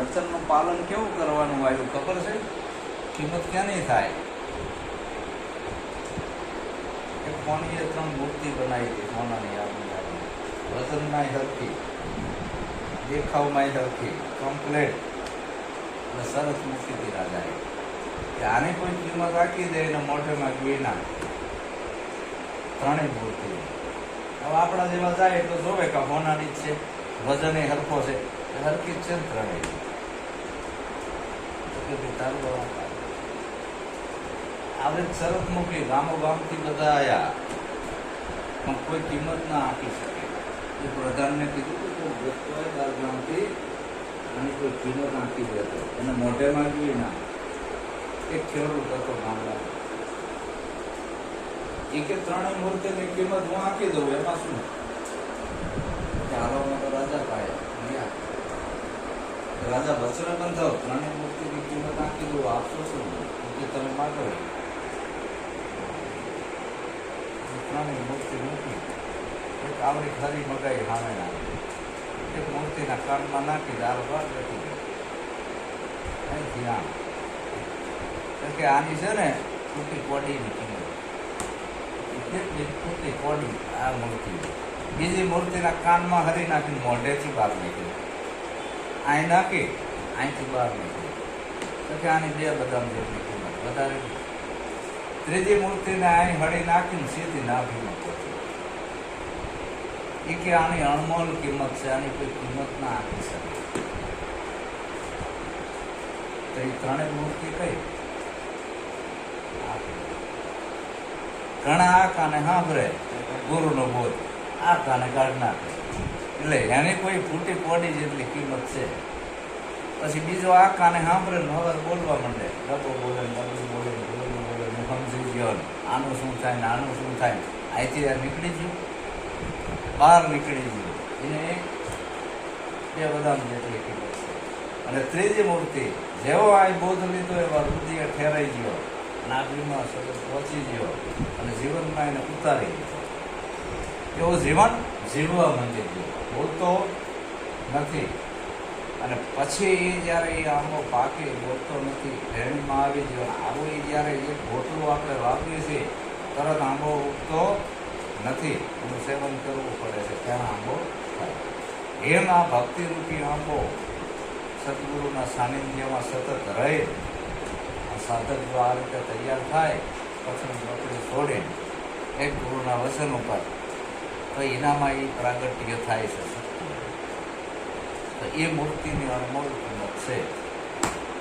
વચનનું પાલન કેવું કરવાનું આવ્યું? ખબર છે? કિંમત ક્યાંની થાય? એક કોણીએ ત્રણ મૂર્તિ બનાવી હતી, સોનાની આપણી વચનમાં હરખી દેખાવમાં હરખી કમ્પ્લેટ અને સરસ હતી રાજાએ. કે આની કોઈ કિંમત રાખી દે એને મોઢેમાં ગીના ત્રણેય મૂર્તિ. હવે આપણા જેવા જાય એટલે જોવે કે હોનાની જ છે વજન એ હરખો છે. હરખી જ છે ત્રણેય. કે ભાઈ તારું આવે શરત મૂકી ગામો ગામથી બધા આવ્યા પણ કોઈ કિંમત ના આપી શકે. એ પ્રધાનને કીધું કે તું ગોતતો હોય બાર ગામથી અને કોઈ કિંમત આપી દેતો એને મોઢે માંગવી ના. એક ખેડૂત હતો ગામડા એ કે ત્રણેય મૂર્તિની કિંમત હું આપી દઉં, એમાં શું? કે રાજા તો રાજા પાયા ગયા રાજા વચન બંધાવ ત્રણેય મૂર્તિની કિંમત આપી દઉં આપશો શું કે તમે માગો એ. ત્રણેય મૂર્તિ મૂકી એક આવડી ખરી મગાઈ સામે નાખી એક મૂર્તિના કાનમાં નાખી દાળ ભાત લખી દે અહીંથી આમ કેમ કે આની છે ને ટૂંકી કોડીની કિંમત કેટલી ટૂંકી કોડી આ મૂર્તિ બીજી મૂર્તિના કાનમાં હરી નાખીને મોઢેથી બહાર નીકળી અહીં નાખી અહીંથી બહાર નીકળી. તો કે આની બે બદામ જેટલી કિંમત, વધારે. ત્રીજી મૂર્તિને અહીં હળી નાખીને સીધી નાભીમાં પહોંચી એ કે આની અણમોલ કિંમત છે, આની કોઈ કિંમત ના આપી શકે. તો એ ત્રણેય મૂર્તિ કઈ? ઘણા આ કાને સાંભળે ગુરુનો બોધ આ કાને કાઢ નાખે. એટલે એની કોઈ ફૂટી પોડી જેટલી કિંમત છે. પછી બીજો આ કાને સાંભળે ને હવે બોલવા માંડે. ગપો બોલે ગપો બોલે બોલે બોલે, હું સમજી ગયો આનું શું થાય ને આનું શું થાય? અહીંથી આ નીકળી ગયું? બહાર નીકળી ગયું. એને એક, બે બદામ જેટલી કિંમત છે. અને ત્રીજી મૂર્તિ, જેવો આ બોધ લીધો એવા રુદિએ ઠેરાઈ ગયો. નાગરીમાં સતત પહોંચી ગયો અને જીવનમાં એને ઉતારી ગયો એવો જીવન? જીવવા માંડી બોલતો નથી. અને પછી એ જ્યારે એ આંબો પાકે, બોલતો નથી. ફેરણીમાં આવી ગયો આવું એ જ્યારે એ ઘોટલું આપણે વાપરીએ છીએ, તરત આંબો ઉગતો નથી. એનું સેવન કરવું પડે છે. ત્યાં આંબો થાય. એમ આ ભક્તિરૂપી આંબો સદગુરુના સાનિધ્યમાં સતત રહે. સાધક જો આ રીતે તૈયાર થાય, પછી નોકરી છોડે એક ગુરુના વચન ઉપર તો એનામાં એ પ્રાગટ્ય થાય છે તો એ મૂર્તિની અનમોલ કિંમત છે.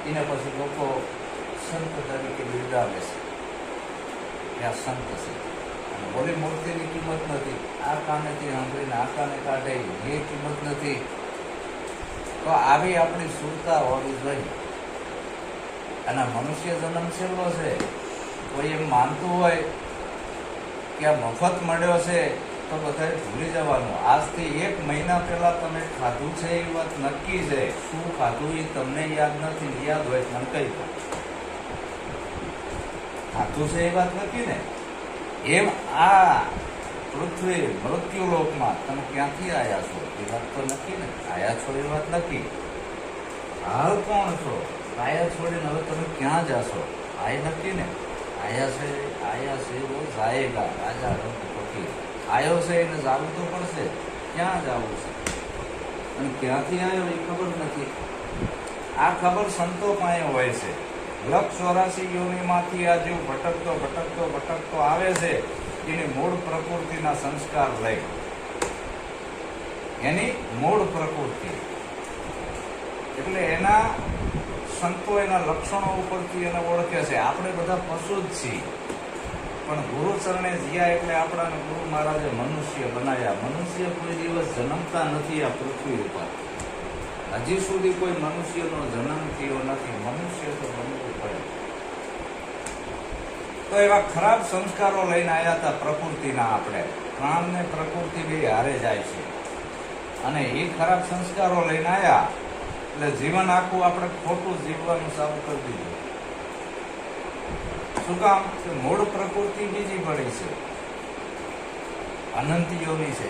એના પછી લોકો સંત તરીકે બિરદાવે છે. કે આ સંત છે. અને ભલે મૂર્તિની કિંમત નથી, આ કાનેથી સાંભળીને આ કાને કાઢે, એ કિંમત નથી. તો આવી આપણી સુરતા હોવી જોઈએ અને મનુષ્ય જન્મ છેલ્લો છે. કોઈ એમ માનતું હોય કે આ મફત મળ્યો છે તો બધાએ ભૂલી જવાનું. આજથી એક મહિના પહેલા તમે ખાધું છે એ વાત નક્કી છે. શું ખાધું એ તમને યાદ નથી, યાદ હોય મને કહી દો. ખાધું છે એ વાત નક્કી ને? એમ આ પૃથ્વી મૃત્યુલોકમાં તમે ક્યાંથી આવ્યા છો? એ વાત તો નક્કી ને? આયા છો એ વાત નક્કી. હાલ કોણ છો? આયા છોડીને હવે તમે ક્યાં જાશો આ નક્કી ને? આયા છે આયા છે વો જાયેગા, રાજા રંગ ફકીર આયો છે એને જાવું તો પડશે. ક્યાં જવું છે? અને ક્યાંથી આવ્યો એ ખબર નથી. આ ખબર સંતો પાસે હોય છે. લક્ષ ચોરાસી યોનિમાંથી આ જીવ ભટકતો ભટકતો ભટકતો આવે છે, એની મૂળ પ્રકૃતિના સંસ્કાર લઈ. એની મૂળ પ્રકૃતિ. એટલે એના સંતો એના લક્ષણો ઉપરથી એને ઓળખે છે. આપણે બધા પશુ જ છીએ. પણ ગુરુ ચરણે જ્યાં એટલે આપણાને ગુરુ મહારાજે મનુષ્ય બનાવ્યા મનુષ્ય કોઈ દિવસ જન્મતા નથી આ પૃથ્વી ઉપર. હજી સુધી કોઈ મનુષ્યનો જન્મ થયો નથી. મનુષ્ય તો બનવું પડે. તો એવા ખરાબ સંસ્કારો લઈને આવ્યા હતા પ્રકૃતિના આપણે. પ્રાણને પ્રકૃતિ બે હારે જાય છે. અને એ ખરાબ સંસ્કારો લઈને આવ્યા એટલે જીવન આખું આપણે ખોટું જીવવાનું સારું કરી દીધું. શું કામ કે મૂળ પ્રકૃતિ બીજી પડી છે. અનંત યોની છે.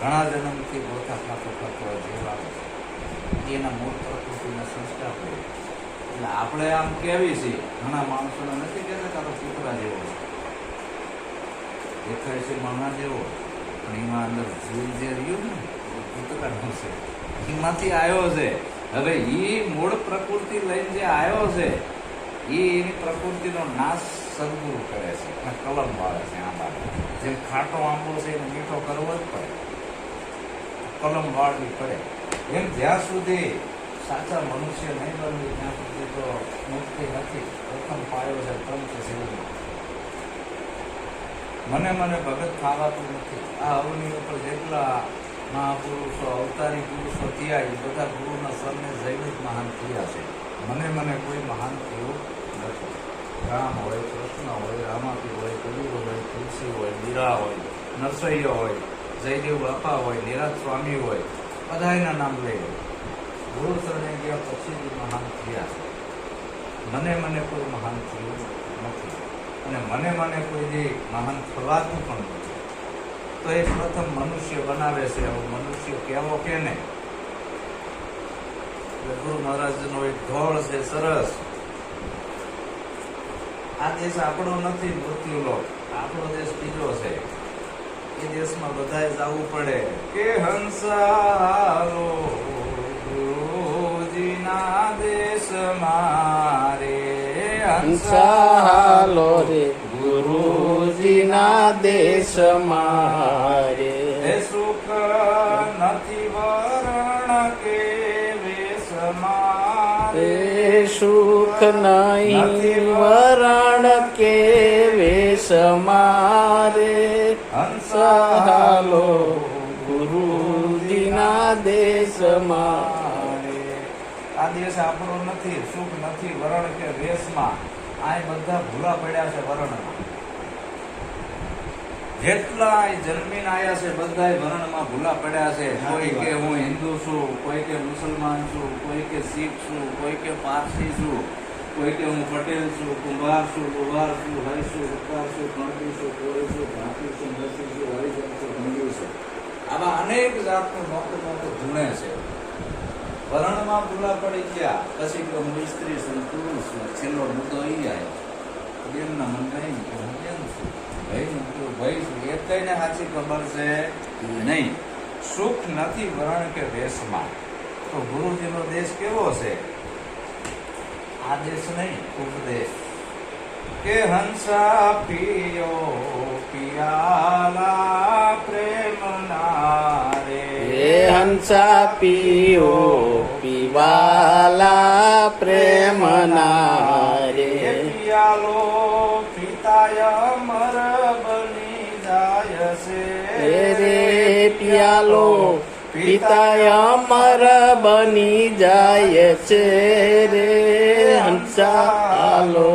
ઘણા જન્મથી ગોથા ખાતો ખાતો જીવ એના મૂળ પ્રકૃતિના સંસ્કાર હોય. એટલે આપણે આમ કહેવી છીએ ઘણા માણસોને નથી કહેતા કે તો કૂતરા જેવો દેખાય છે માણા જેવો, પણ એમાં અંદર જીવ જે રહ્યું ને કૂતરાનું છે. એમાંથી આવ્યો છે. હવે એ મૂળ પ્રકૃતિ લઈને જે આવ્યો છે એ એની પ્રકૃતિનો નાશ સદગુરુ કરે છે. અને કલમ વાળે છે આંબા જેમ ખાટો આંબો છે એને મીઠો કરવો જ પડે. કલમ વાળવી પડે. એમ જ્યાં સુધી સાચા મનુષ્ય નહીં બનવી, ત્યાં સુધી તો મુક્તિ નથી. પ્રથમ પાયો છે પંચ શિવનો મને મને ભગત ખાવાતું નથી. આ અવની ઉપર જેટલા મહાપુરુષો, અવતારી પુરુષો થયા, એ બધા ગુરુના સરને જૈવિક મહાન થયા છે. મને મને કોઈ મહાન થયું નથી. રામ હોય, કૃષ્ણ હોય રામાપી હોય, કબીર હોય, તુલસી હોય, મીરા હોય, નરસૈયો હોય, જયદેવ બાપા હોય, નિરાજ સ્વામી હોય, બધાયના નામ લઈ ગુરુ શરણે ગયા પછી મહાન થયા. મને મને કોઈ મહાન થયું નથી. અને મને મને કોઈ જે મહાન થવાતું પણ નથી. તો એ પ્રથમ મનુષ્ય બનાવે છે. મનુષ્ય કેવો કે ને એટલે ગુરુ મહારાજનો એક ઢોળ છે સરસ. આ દેશ આપણો નથી મૃત્યુલો આપણો દેશ બીજો છે. એ દેશમાં બધાએ જવું પડે. કે હંસારો ગુરુજીના દેશ મારે. હંસાલો રે ગુરુજીના દેશ મારે. સુખ નથી સુખ નહીં વરણ કે વેશ મારે હંસાલો ગુરુજીના દેશ મારે આ દેશ આપણો નથી સુખ નથી વરણ કે વેશમાં. આ બધા ભૂલા પડ્યા છે વરણમાં. જેટલા જન્મીને આયા છે બધાય વર્ણમાં ભૂલા પડ્યા છે. કોઈ કે હું હિન્દુ છું કોઈ કે મુસલમાન છું કોઈ કે શીખ છું કોઈ કે પારસી છું કોઈ કે હું પટેલ છું કુંભાર છું કુંભાર છું હરી છું ઉપકાર છું કણકી છું કોળી છું ભાતી છું નરસિંહ છું હરિજન છું હિન્દુ છું. આવા અનેક જાતનું મોટું મોટું ધૂણે છે. વર્ણમાં ભૂલા પડી ગયા. પછી કે હું સ્ત્રી છું. પુરુષ છું છેલ્લો મુદ્દો એ આવ્યો બેનના મન નહીં કે હું બેન છું. ભાઈ છું. એ કઈને સાચી ખબર છે નહીં. સુખ નથી વરણ કે વેશમાં. તો ગુરુજીનો દેશ કેવો છે? આ દેશ નહીં ઉપદેશ. કે હંસા પિયો પિયાલા પ્રેમના રે. હંસા પીઓ પીવાલા પ્રેમ રે. પિયાલો પિતાય અમર બની જાય છે રે પિયાલો પિતા અમર બની જાય છે રે હંસાલો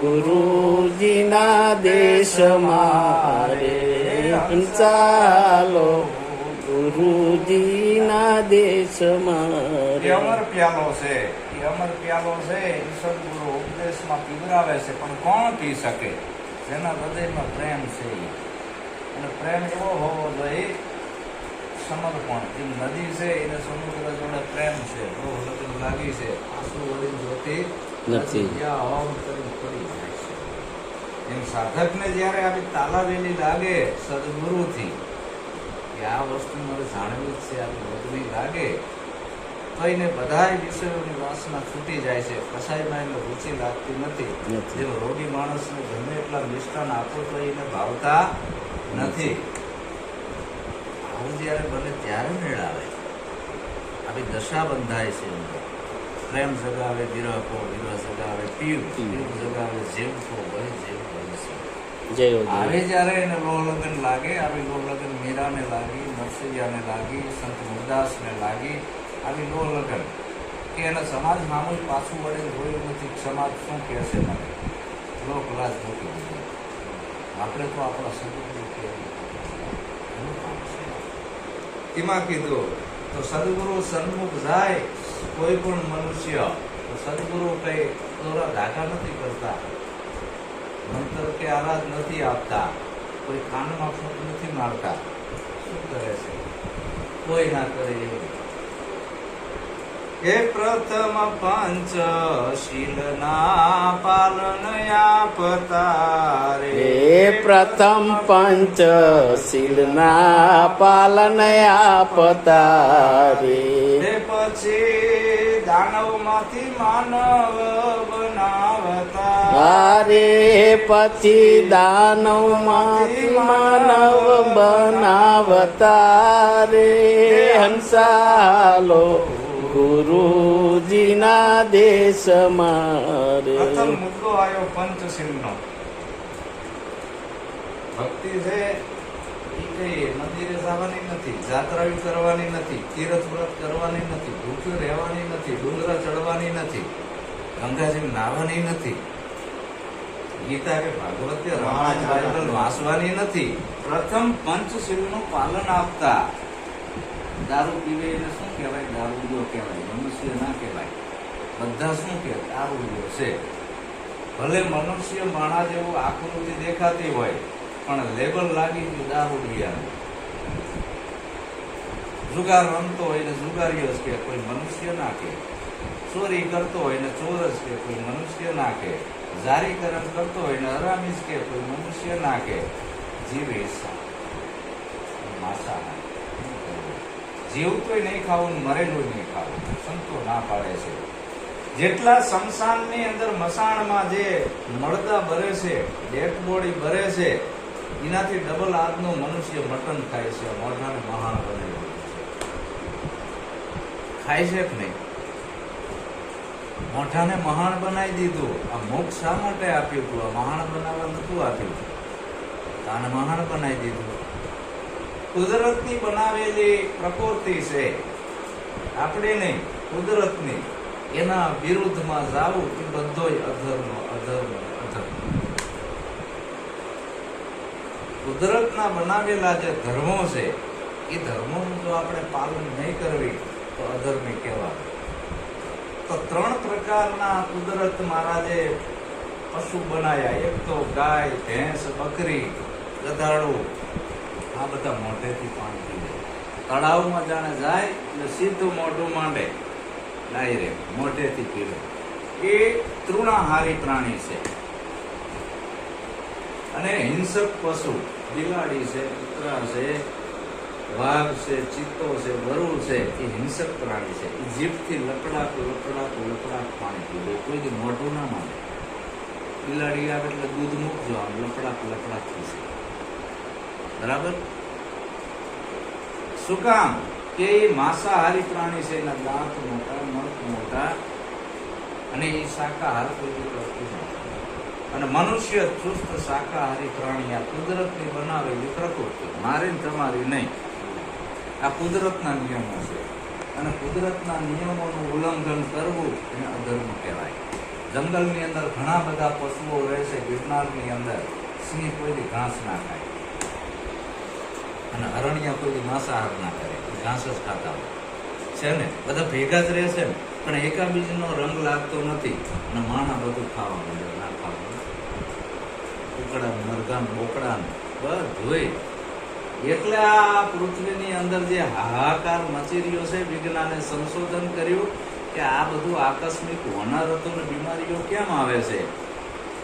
ગુરુજીના દેશ મારે હંસાલો ગુરુજીના દેશ મારે અમર પ્યાલો છે અમર પ્યાલો છે સદગુરુ ઉપદેશમાં પીવરાવે છે પણ કોણ પી શકે? જેના હૃદયમાં પ્રેમ છે અને પ્રેમ એવો હોવો જોઈએ સમર્પણ. એ નદી છે એને સમુદ્ર જોડે પ્રેમ છે. બહુ લગ્ન લાગી છે. આંસુ વળી જોતી નથી. જ્યાં હોમ કરી પડી જાય છે. એમ સાધકને જ્યારે આવી તાલાવેલી લાગે સદગુરુથી કે આ વસ્તુ મારે જાણવી જ છે આ વધવી લાગે તો એને બધાય વિષયોની વાસના છૂટી જાય છે. કસાઈમાં એને રુચિ લાગતી નથી. જેમ રોગી માણસને ગમે એટલા મિષ્ટાન આપો તો એને ભાવતા નથી. આવું જ્યારે બને ત્યારે મેળ આવે આવી દશા બંધાય છે. પ્રેમ જગાવે વિરહકો વિરહ જગાવે પીવ પીવ જગાવે જેમ કો વહે જય આવે જ્યારે એને લોહ લગ્ન લાગે આવી લોહ લગ્ન મીરાને લાગી નરસૈયાને લાગી સંત ગુરદાસને લાગી આવી લોહ લગન. કે એને સમાજ નામું પાછું વળે જોયું નથી. સમાજ શું કહેશે મને? લાજ મૂકી દીધી આપણે તો આપણા સદગુરુ એમાં કીધું, તો સદગુરુ સન્મુખ જાય, કોઈ પણ મનુષ્ય તો સદગુરુ કઈ દોરા ઢાકા નથી કરતા. મંતર કે આરાધ નથી આપતા. કોઈ કાનમાં ફૂંક નથી મારતા. શું કરે છે? કોઈ ના કરે એવું. હે પ્રથમ પંચ શીલના પાલન આપતા રે. પ્રથમ પંચ શીલના પાલન આપતા રે. પછી દાનવમાંથી માનવ બનાવતા. રે પછી દાનવમાંથી માનવ બનાવતા રે. હંસાલો ગુરુજીના દેશમાં પ્રથમ મુદ્દો આવ્યો પંચશીલનો. ભક્તિ છે મંદિરે જવાની નથી જાત્રાવી કરવાની નથી, તીર્થ વ્રત કરવાની નથી, ભૂખ્યું રહેવાની નથી, ડુંગરા ચડવાની નથી ગંગાજી નાહવાની નથી. ગીતા કે ભાગવત રામાયણ વાંચવાની નથી. પ્રથમ પંચશીલનું પાલન આપતા દારૂ પીવે એને શું કહેવાય દારૂડિયો કહેવાય, મનુષ્ય ના કહેવાય. બધા શું કે દારૂડિયો છે. ભલે મનુષ્ય માણા જેવું આકૃતિ દેખાતી હોય, પણ લેબલ લાગી ગયું દારૂડિયા જુગાર રમતો હોય ને જુગારીઓ કે કોઈ મનુષ્ય ના કે ચોરી કરતો હોય ને ચોર જ કે કોઈ મનુષ્ય ના કે જારીકરણ કરતો હોય ને હરામી જ કે કોઈ મનુષ્ય ના કે જીવે માસાહારી જીવતોય નહીં ખાવું મરેલું નહીં ખાવું. સંતો ના પાડે છે. જેટલા શમશાનની અંદર મસાણમાં જે મળદા ભરે છે ડેડ બોડી ભરે છે, એનાથી ડબલ આજનો મનુષ્ય મટન ખાય છે, મોઢાને મહાન બને ખાય છે કે નહીં? મોઢાને મહાન બનાવી દીધું. આ મોક્ષ શા માટે આપ્યું? હતું આ મહાન બનાવવા નતું આપ્યું. કાન મહાન બનાવી દીધું. કુદરતની બનાવેલી પ્રકૃતિ છે, આપણે નહીં, કુદરતની, એના વિરુદ્ધમાં જાવું એ બધો અધર્મ અધર્મ અધર્મ. કુદરતના બનાવેલા જે ધર્મો છે, એ ધર્મોનું જો આપણે પાલન નહીં કરવી, તો અધર્મી કહેવાય. તો ત્રણ પ્રકારના કુદરત મહારાજે પશુ બનાયા, એક તો ગાય, ભેંસ, બકરી, ગધાડું આ બધા મોઢેથી પાણી જાય. તળાવમાં જાણે જાય એટલે સીધું મોઢું માંડે. ડાયરેક્ટ મોઢેથી પીવે. એ તૃણાહારી પ્રાણી છે. અને હિંસક પશુ, બિલાડી છે, કૂતરા છે, વાઘ છે, ચિત્તો છે વરુણ છે, એ હિંસક પ્રાણી છે. એ જીભથી લકડાક લકડાક લકડાક પાણી પીવે કોઈ મોઢું ના માંડે. બિલાડી આવે એટલે દૂધ મૂકજો આમ લકડાક લકડાક થશે બરાબર? શું કામ? કે એ માંસાહારી પ્રાણી છે એના દાંત મોટા મત મોટા અને એ શાકાહાર કોઈ વસ્તુ અને મનુષ્ય ચુસ્ત શાકાહારી પ્રાણી આ કુદરતની બનાવેલી પ્રકૃતિ. મારે તમારી નહીં. આ કુદરતના નિયમો છે. અને કુદરતના નિયમોનું ઉલ્લંઘન કરવું એને અધર્મ કહેવાય. જંગલની અંદર ઘણા બધા પશુઓ રહે છે ગિરનારની અંદર સિંહ કોઈ ઘાસ ના ખાય. અને હરણિયા કોઈ માંસાહાર ના કરે ઘાસ જ ખાતા હોય. છે ને? બધા ભેગા જ રહે છે ને? પણ એકાબીજનો રંગ લાગતો નથી અને માણા બધું ખાવા માંડે ના ખાવા કુકડા મરઘાન બોકડા બધું એટલે આ પૃથ્વીની અંદર જે હાહાકાર મચી રહ્યો છે, વિજ્ઞાને સંશોધન કર્યું કે આ બધું આકસ્મિક હોનારતો ને બીમારીઓ કેમ આવે છે?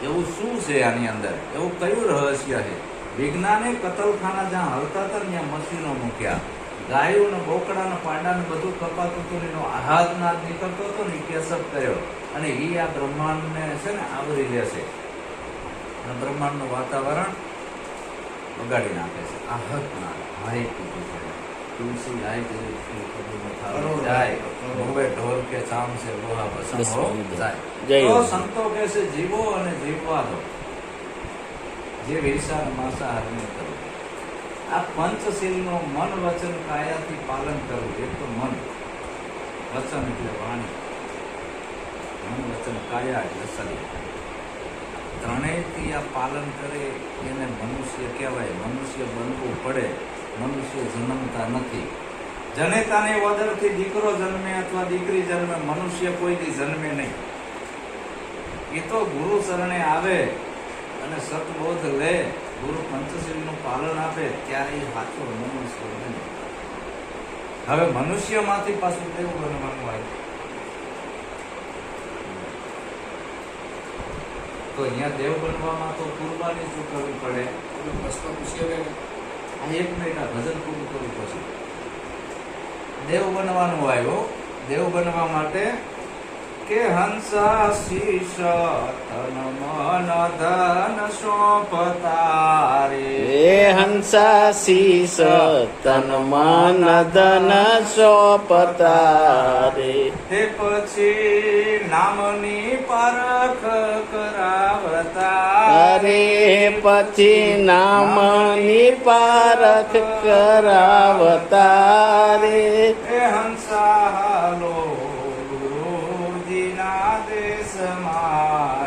એવું શું છે આની અંદર? એવું કયું રહસ્ય છે? વિજ્ઞાને કતલખાના જ્યાં હલતા હતા ત્યાં મશીનો મૂક્યા. ગાયો ને બોકડા ને પાંડા ને બધું કપાતું હતું એનો આહાદ નાદ નીકળતો હતો ને કેસબ કર્યો. અને એ આ બ્રહ્માંડને છે ને આવરી લેશે અને બ્રહ્માંડનું વાતાવરણ બગાડી નાખે છે. આહત ના હાય કીધું છે. તુલસી હાય થાળી જાય. ઢોલ કે ચામ છે લોહા પસંદ જાય. તો સંતો કહે છે જીવો અને જીવવા દો જે વિરસાર માંસાહાર કરવું કરો. આ પંચશીલનો મન વચન કાયાથી પાલન કરવું એક તો મન. વચન એટલે વાણી. મન વચન કાયા એટલે શરીર. ત્રણેયથી આ પાલન કરે એને મનુષ્ય કહેવાય. મનુષ્ય બનવું પડે. મનુષ્ય જન્મતા નથી. જનેતાને વદરથી દીકરો જન્મે અથવા દીકરી જન્મે, મનુષ્ય કોઈથી જન્મે નહીં. એ તો ગુરુ શરણે આવે. અને સતબોધ લે ગુરુ પંચશીલનું પાલન આપે ત્યારે એ સાચો મનુષ્ય બને હવે મનુષ્યમાંથી પાછું કેવું બનવાનું આવ્યું તો અહીંયા દેવ બનવામાં તો કુરબાની શું કરવી પડે? પ્રશ્ન પૂછીએ આ એક મિનિટ ભજન પૂરું કરવું પછી. દેવ બનવાનું આવ્યો દેવ બનવા માટે કે હંસા શીશ તન મન ધન સોંપતારે હે હંસા શીસ તન મન ધન સોંપતારે તે પછી નામની પરખ કરાવતા અરે પછી નામની પારખ કરાવતા રે હંસા હાલો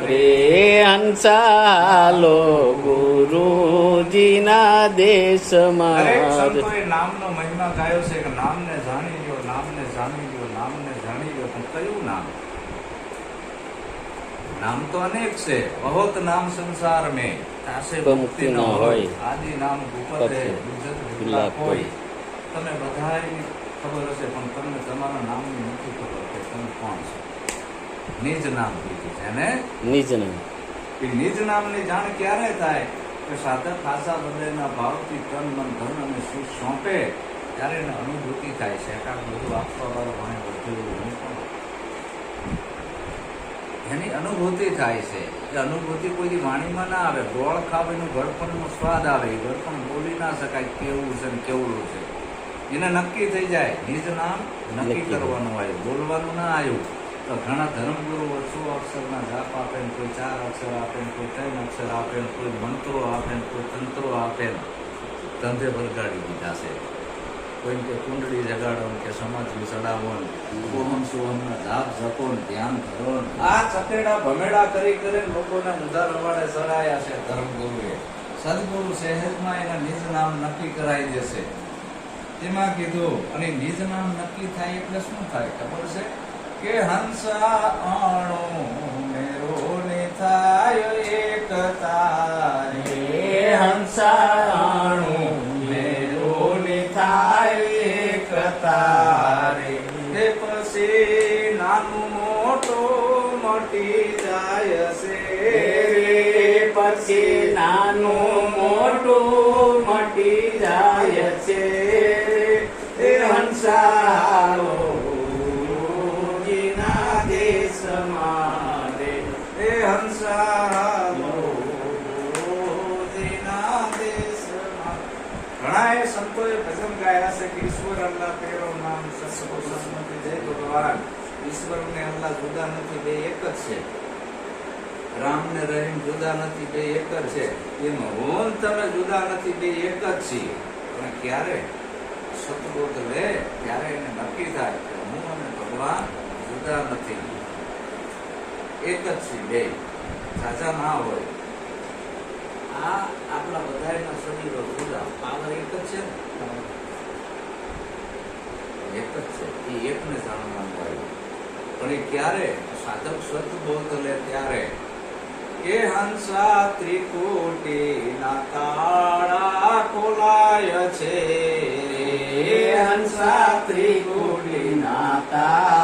રે હંસાલો ગુરુજીના દેશમાં સંતોએ નામનો મહિમા ગાયો છે કે નામને જાણી લ્યો નામને જાણી લ્યો નામને જાણી ગયો પણ કયું નામ નામ તો અનેક છે બહોત નામ સંસાર મે તાસે મુક્તિ ન હોય. આદિ નામ ગુપત હે હોય. તમે બધા ખબર હશે પણ તમને તમારા નામની નથી ખબર કે તમે કોણ છો નિજ નામ કીધું છે અને નિજ નામ. એ નિજ નામની જાણ ક્યારે થાય? કે સાધક ખાસા હૃદયના ભાવથી તન મન ધન અને સુખ સોંપે ત્યારે એને અનુભૂતિ થાય છે. કારણ બધું આપવા વાળો મને બધું હું પણ એની અનુભૂતિ થાય છે. એ અનુભૂતિ કોઈ વાણીમાં ના આવે. ગોળ ખાવ એનું ગળપણનો સ્વાદ આવે. એ ગળપણ બોલી ના શકાય કેવું છે ને કેવડું છે. એને નક્કી થઈ જાય. નિજ નામ નક્કી. કરવાનું આવ્યું બોલવાનું ના આવ્યું. તો ઘણા ધર્મગુરુઓ ઓછો અક્ષરના જાપ આપે ને કોઈ ચાર અક્ષર આપે ને કોઈ ત્રણ અક્ષર આપે ને કોઈ મંત્રો આપે ને કોઈ તંત્રો આપે ને ધંધે વરગાડી દીધા છે. કોઈ કે કુંડળી જગાડો કે સમાધિ ચડાવો ને ઓહમ સોહમના જાપ જપો ને ધ્યાન કરો આ ચકેડા ભમેડા કરી કરી લોકોને ઊંધા રવાડે ચડાયા છે ધર્મગુરુએ. સદગુરુ સહેજમાં એના નિજ નામ નક્કી કરાવી દેશે. તેમાં કીધું, અને નિજ નામ નક્કી થાય એટલે શું થાય ખબર છે? કે હંસા અણુ મેરો ને થાય એક તારે. હંસા હંસાણુ મેરો ને થાય એક તારે. તે પછી નાનું મોટો મટી જાય છે. રે પછી નાનું મોટું મટી જાય છે. એ ઘણાએ સંતોએ ભજન ગાયા છે કે ઈશ્વર અલ્લાહ તેરો નામ સત્સંગ સસમતિ જય ભગવાન ઈશ્વર ને અલ્લાહ જુદા નથી, બે એક જ છે. રામ ને રહીમ જુદા નથી, બે એક જ છે. એમ હું તમે જુદા નથી, બે એક જ છીએ. પણ ક્યારે? સતબોધ લે ત્યારે એને નક્કી થાય હું અને ભગવાન જુદા નથી. એક જ છે બે. સાચા ના હોય. આ આપણા બધાના શરીરો જુદા. પાવર એક જ છે એક જ છે. એ એકને જાણવાનું હોય. પણ એ ક્યારે? સાધક સત બોધ લે ત્યારે. કે હંસા ત્રિકુટી ના તાળા ખોલાય છે. હંસા ત્રિકુટીના તાળા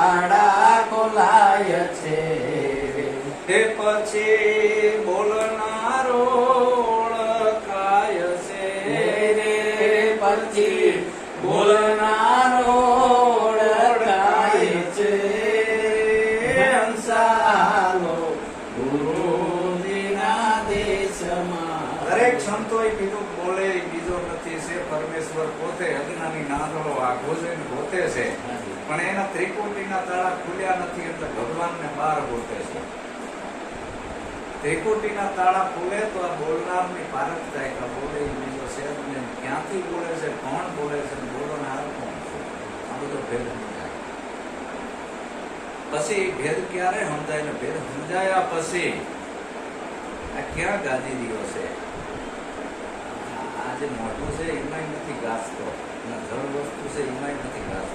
અજ્ઞાની આ આઘો ગોતે છે. પણ એના ત્રિકોટીના તાળા ખુલ્યા નથી એટલે ભગવાનને બહાર ગોતે છે. ત્રિકોટીના તાળા ખુલે તો આ બોલનારની પારખ થાય કે બોલે બીજો છે ને ક્યાંથી બોલે છે, કોણ બોલે છે, ને હાર કોણ આ બધો ભેદ સમજાય. પછી ભેદ ક્યારે સમજાય ને ભેદ સમજાયા પછી આ ક્યાં ગાદી રહ્યો છે? આ જે મોઢું છે, એમાંય નથી ગાજતો. ઘણી વસ્તુ છે એમાં નથી ખાસ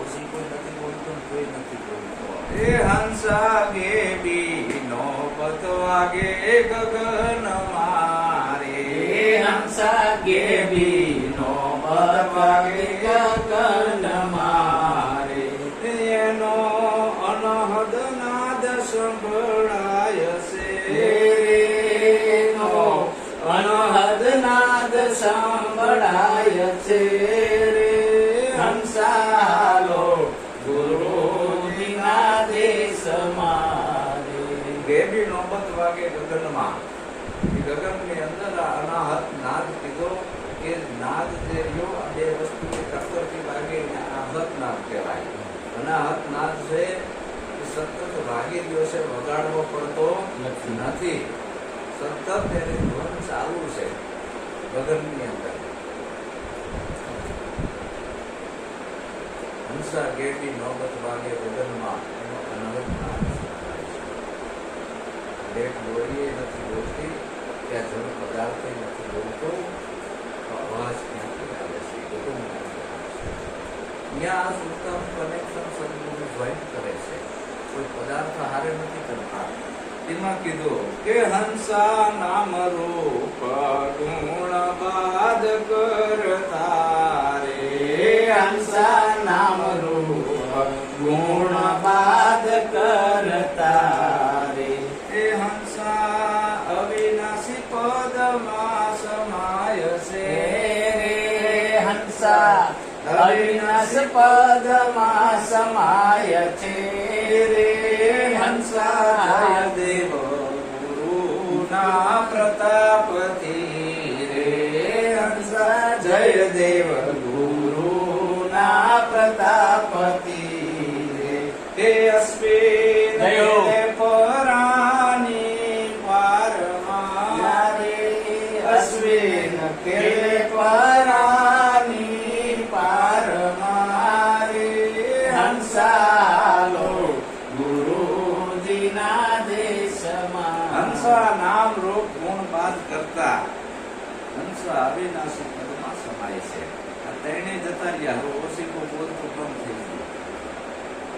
ઓછી કોઈ નથી બોલતો કોઈ નથી બોલતો એ હંસા ગે બી નો પત વાગે ગગન મારે એ હંસા ગે બી નો પત વાગે ગગન મારે એનો અનહદ નાદ સંભળાય છે એનો અનહદ નાદ સંભળાય છે રે હંસાલો ગુરુજીના દેશ મારે બેબી નોબત વાગે ગગનમાં. ગગનની અંદર અનાહત નાદ કીધો એ નાદ જે રહ્યો આ બે વસ્તુ ટક્કરથી વાગે અનાહત નાદ કહેવાય. અનાહત નાદ છે સતત વાગે દિવસે વગાડવો પડતો નથી. સતત એની ધ્વન ચાલુ છે. ગગનની અંદર હંસા ગેડી નોબત વાગે ગગનમાં એનો અનહદ નાદ સંભળાય છે. લેખ બોલીએ નથી બોલતી ત્યાં જળ પદાર્થ નથી બોલતો તો અવાજ ક્યાંથી આવે છે ગગનમાંથી આવે છે ત્યાં આ સુતમ કનેક્શન સદગુરુ જોઈન કરે છે કોઈ પદાર્થ હારે નથી કરતા એમાં કીધું કે હંસા નામ રૂપ ગુણ બાદ કરતા રે હંસા નામ રૂપ ગુણ બાદ કરતા રે એ હંસા અવિનાશી પદમાં સમાય છે રે હંસા અવિનાશ પદમાં સમાય છે. રે હંસા જય દેવ ગુરુના પ્રતાપથી રે રે હંસા જય દેવ ગુરુના પ્રતાપતિ રે હંસા નામ રૂપ ગુણ બાદ કરતા હંસા અવિનાશી પદમાં સમાય છે. આ ત્રણે જતા રહ્યા. હવે ઓશિકો બોલતું બંધ થઈ ગયું.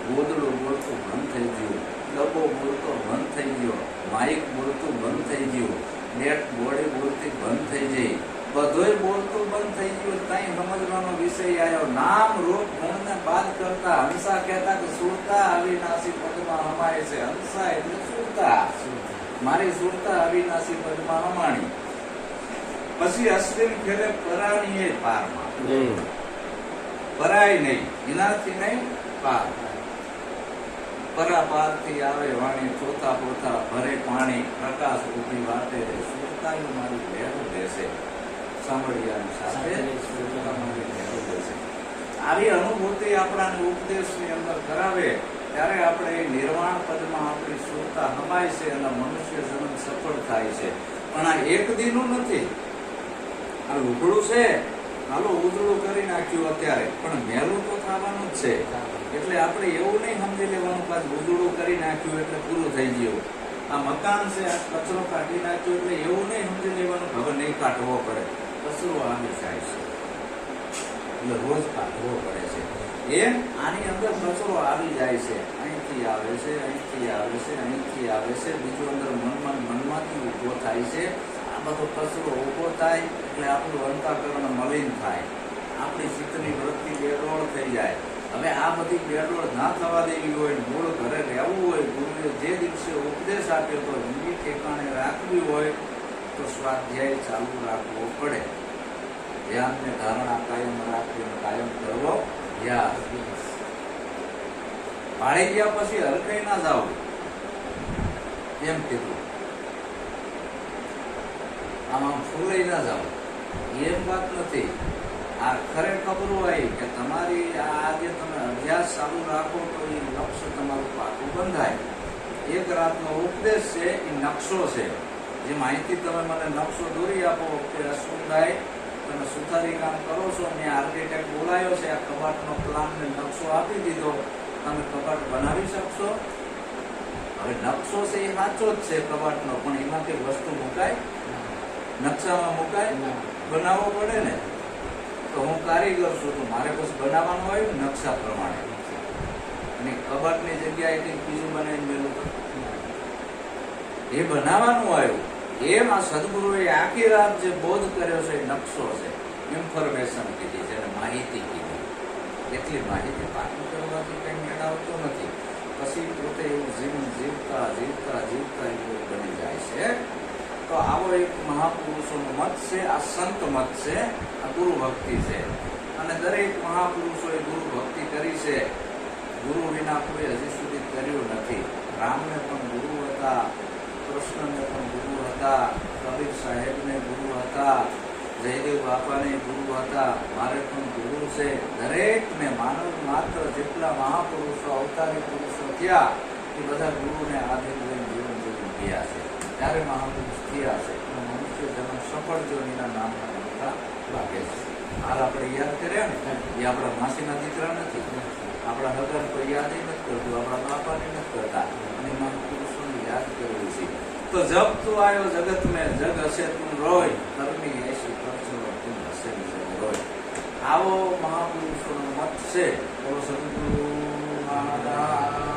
ગોદડું બોલતું બંધ થઈ ગયું. ડબો બોલતો બંધ થઈ ગયો. માઇક બોલતું બંધ થઈ ગયું. નેટ બોડી બોલતી બંધ થઈ જઈ બધોય બોલતું બંધ થઈ ગયું. ત્યાં સમજવાનો વિષય આવ્યો નામ રૂપ ગુણને બાદ કરતા હંસા કહેતા કે સુરતા અવિનાશી પદમાં સમાય છે. હંસા એટલે સુરતા. મારી સુરતા અવિનાશી પદમાં અમાણી પછી અશ્વિન ફેરે પરાણીએ પારમાં પરાય નહીં એનાથી નહીં પાર પરાપારથી આવે વાણી ચોથા પોતા ભરે પાણી પ્રકાશ ઊભી વાતે સુરતાયું મારું ભેરું દેશે સાંભળ્યાની સાથે સુરતા મારી ભેરું દેશે આવી અનુભૂતિ આપણાને ઉપદેશની અંદર કરાવે. ત્યારે આપણે નિર્વાણ પદમાં આપણી સુરતા હમાય છે અને મનુષ્ય જન્મ સફળ થાય છે. પણ આ એક દીનું નથી. આ લુગડું છે. હાલો ઉજળું કરી નાખ્યું અત્યારે. પણ મેલું તો થવાનું જ છે. એટલે આપણે એવું નહીં સમજી લેવાનું આજ ઉજળું કરી નાખ્યું એટલે પૂરું થઈ ગયું. આ મકાન છે, આ કચરો કાઢી નાખ્યો એટલે એવું નહીં સમજી લેવાનું હવે નહીં કાઢવો પડે. કચરો આવી જાય છે? એટલે રોજ કાઢવો પડે છે. એમ આની અંદર કચરો આવી જાય છે. અહીંથી આવે છે, અહીંથી આવે છે, અહીંથી આવે છે. બીજું અંદર મનમાં મનમાંથી ઊભો થાય છે. આ બધો કચરો ઊભો થાય એટલે આપણું અંતઃકરણ મલિન થાય. આપણી ચિત્તની વૃત્તિ બેરોળ થઈ જાય. હવે આ બધી બેરોળ ના થવા દેવી હોય મૂળ ઘરે રહેવું હોય, ગુરુએ જે દિવસે ઉપદેશ આપ્યો તો જિંદગી ઠેકાણે રાખવી હોય તો સ્વાધ્યાય ચાલુ રાખવો પડે. ધ્યાનને ધારણા કાયમ રાખવી કાયમ કરવો પાળી ગયા પછી હલકાઈ ના જાવ એમ કીધું. આમ ફૂલાઈ ના જાવ એમ વાત નથી. આ ખરે ખબર હોય કે તમારી આ જે તમે અભ્યાસ ચાલુ રાખો તો એ લક્ષ્ય તમારું પાકું બંધાય. એક રાતનો ઉપદેશ છે, એ નકશો છે. જે માહિતી તમે મને નકશો દોરી આપો કે અશ્વિનભાઈ તમે સુથારી કામ કરો છો ને આર્કિટેક્ટ બોલાયો છે આ કબાટનો પ્લાનને નકશો આપી દીધો. તમે કબાટ બનાવી શકશો? હવે નકશો છે એ સાચો જ છે કબાટનો પણ એમાં કે વસ્તુ મુકાય? નકશામાં મુકાય? બનાવવો પડે ને? તો હું કારીગર છું તો મારે પછી બનાવવાનું હોય નકશા પ્રમાણે. અને કબાટની જગ્યાએ કંઈક બીજું બનાવીને મેલું એ બનાવવાનું આવ્યું એમ આ સદગુરુએ આખી રાત જે બોધ કર્યો છે નકશો છે. ઇન્ફોર્મેશન કીધી છે માહિતી કીધી. એટલી માહિતી પાકી કરવાથી કંઈ મેળવતો નથી. પછી પોતે એવું જીવન જીવતા જીવતા જીવતા એવું બની જાય છે. તો આવો એક મહાપુરુષોનો મત છે, આ સંત મત છે, આ ગુરુ ભક્તિ છે. અને દરેક મહાપુરુષોએ ગુરુ ભક્તિ કરી છે. ગુરુ વિના કોઈ હજી સુધી કર્યું નથી. રામને પણ ગુરુ હતા, કૃષ્ણને પણ ગુરુ હતા. કબીર સાહેબને ગુરુ હતા. જયદેવ બાપાને ગુરુ હતા. મારે પણ ગુરુ છે. દરેકને માનવ માત્ર જેટલા મહાપુરુષો, અવતારી પુરુષો થયા, એ બધા ગુરુને આધીન લઈને જીવન જીવન ગયા છે. ત્યારે મહાપુરુષ થયા છે. મનુષ્ય જન્મ સફળ જોનીના નામના મોટા લાગે છે. હાલ આપણે યાદ કર્યા ને? એ આપણા માસીના દીકરા નથી. આપણા હગર કોઈ યાદ નથી કરતું. આપણા બાપાને નથી કરતા. અને મહાપુરુષોને યાદ કરવું છે. તો જબ તું આયો જગત મેં જગ હશે તું રોય. કર્મી એસી કરજો તું હશે રોય. આવો મહાપુરુષોનો મત છે. બોલો સદગુરુ મહારાજ